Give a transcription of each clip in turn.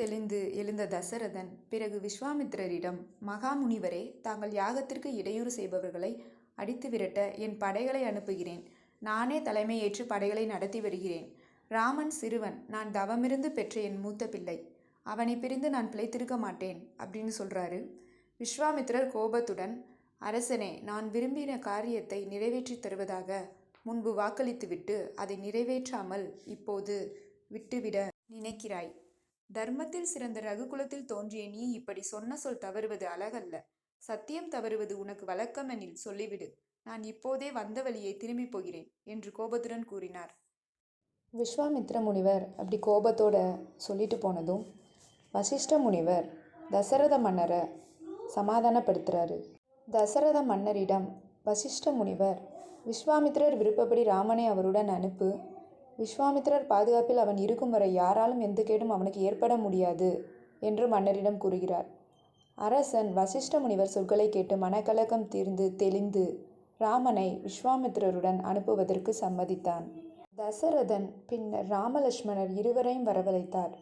தெளிந்து எழுந்த தசரதன் பிறகு விஸ்வாமித்திரரிடம் மகாமுனிவரே தாங்கள் யாகத்திற்கு இடையூறு செய்பவர்களை அடித்து விரட்ட என் படைகளை அனுப்புகிறேன். நானே தலைமையேற்று படைகளை நடத்தி வருகிறேன். ராமன் சிறுவன் நான் தவமிருந்து பெற்ற என் மூத்த பிள்ளை. அவனை பிரிந்து நான் பிழைத்திருக்க மாட்டேன் அப்படின்னு சொல்கிறாரு விஸ்வாமித்திரர் கோபத்துடன் அரசனே நான் விரும்பின காரியத்தை நிறைவேற்றித் தருவதாக முன்பு வாக்களித்துவிட்டு அதை நிறைவேற்றாமல் இப்போது விட்டுவிட நினைக்கிறாய். தர்மத்தில் சிறந்த ரகுகுலத்தில் தோன்றிய நீ இப்படி சொன்ன சொல் தவறுவது அழகல்ல. சத்தியம் தவறுவது உனக்கு வழக்கம் எனில் சொல்லிவிடு. நான் இப்போதே வந்த வழியை திரும்பிப் போகிறேன் என்று கோபத்துடன் கூறினார். விஸ்வாமித்ர முனிவர் அப்படி கோபத்தோட சொல்லிட்டு போனதும் வசிஷ்ட முனிவர் தசரத மன்னரை சமாதானப்படுத்துகிறாரு தசரத மன்னரிடம் வசிஷ்ட முனிவர் விஸ்வாமித்திரர் விருப்பப்படி ராமனை அவருடன் அனுப்பு விஸ்வாமித்திரர் பாதுகாப்பில் அவன் இருக்கும் வரை யாராலும் எந்த கேடும் அவனுக்கு ஏற்பட முடியாது என்று மன்னரிடம் கூறுகிறார். அரசன் வசிஷ்ட முனிவர் சொற்களை கேட்டு மனக்கலக்கம் தீர்ந்து தெளிந்து ராமனை விஸ்வாமித்திரருடன் அனுப்புவதற்கு சம்மதித்தான். தசரதன் பின்னர் ராமலட்சுமணர் இருவரையும் வரவழைத்தார்.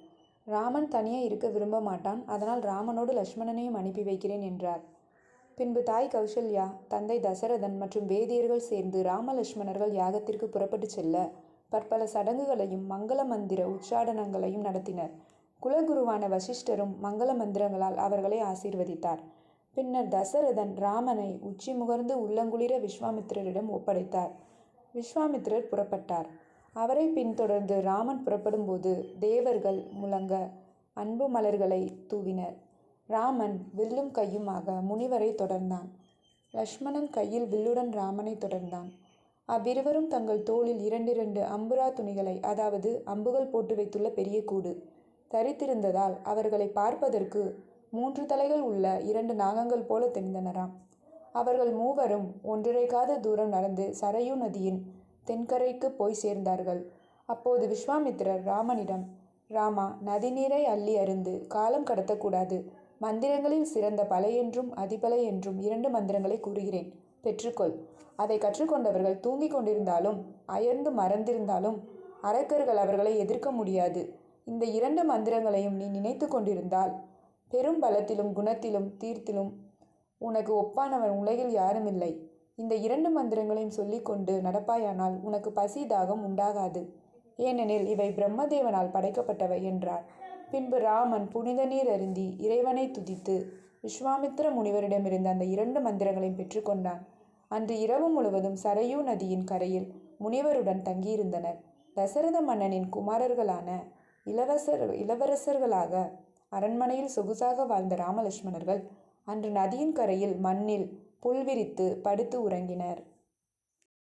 ராமன் தனியே இருக்க விரும்ப மாட்டான் அதனால் ராமனோடு லட்சுமணனையும் அனுப்பி வைக்கிறேன் என்றார். பின்பு தாய் கௌசல்யா தந்தை தசரதன் மற்றும் வேதியர்கள் சேர்ந்து ராமலட்சுமணர்கள் யாகத்திற்கு புறப்பட்டு செல்ல பற்பல சடங்குகளையும் மங்கள மந்திர உச்சாடனங்களையும் நடத்தினர். குலகுருவான வசிஷ்டரும் மங்கள மந்திரங்களால் அவர்களை ஆசீர்வதித்தார். பின்னர் தசரதன் ராமனை உச்சி முகர்ந்து உள்ளங்குளிர விஸ்வாமித்திரரிடம் ஒப்படைத்தார். விஸ்வாமித்திரர் புறப்பட்டார். அவரை பின்தொடர்ந்து ராமன் புறப்படும்போது தேவர்கள் முழங்க அன்பு மலர்களை தூவினர். ராமன் வில்லும் கையுமாக முனிவரை தொடர்ந்தான். லக்ஷ்மணன் கையில் வில்லுடன் ராமனை தொடர்ந்தான். அவ்விருவரும் தங்கள் தோளில் இரண்டிரண்டு அம்புரா துணிகளை அதாவது அம்புகள் போட்டு வைத்துள்ள பெரிய கூடு. தரித்திருந்ததால் அவர்களை பார்ப்பதற்கு மூன்று தலைகள் உள்ள இரண்டு நாகங்கள் போல தெரிந்தனராம். அவர்கள் மூவரும் ஒன்றரைக்காத தூரம் நடந்து சரையு நதியின் தென்கரைக்கு போய் சேர்ந்தார்கள். அப்போது விஸ்வாமித்திரர் ராமனிடம் ராமா நதிநீரை அள்ளி அருந்து காலம் கடத்தக்கூடாது. மந்திரங்களில் சிறந்த பலை என்றும் அதிபலை என்றும் இரண்டு மந்திரங்களை கூறுகிறேன். பெற்றுக்கொள். அதை கற்றுக்கொண்டவர்கள் தூங்கிக் கொண்டிருந்தாலும் அயர்ந்து மறந்திருந்தாலும் அரக்கர்கள் அவர்களை எதிர்க்க முடியாது. இந்த இரண்டு மந்திரங்களையும் நீ நினைத்து கொண்டிருந்தால் பெரும் பலத்திலும் குணத்திலும் தீர்த்திலும் உனக்கு ஒப்பானவன் உலகில் யாருமில்லை. இந்த இரண்டு மந்திரங்களையும் சொல்லிக்கொண்டு நடப்பாயானால் உனக்கு பசி தாகம் உண்டாகாது. ஏனெனில் இவை பிரம்மதேவனால் படைக்கப்பட்டவை என்றார். பின்பு ராமன் புனித நீர் அருந்தி இறைவனை துதித்து விஸ்வாமித்திர முனிவரிடமிருந்து அந்த இரண்டு மந்திரங்களையும் பெற்றுக்கொண்டான். அன்று இரவு முழுவதும் சரையூ நதியின் கரையில் முனிவருடன் தங்கியிருந்தனர். தசரத மன்னனின் குமாரர்களான இளவரசர் இளவரசர்களாக அரண்மனையில் சொகுசாக வாழ்ந்த ராமலட்சுமணர்கள் அன்று நதியின் கரையில் மண்ணில் புல் விரித்து படுத்து உறங்கினர்.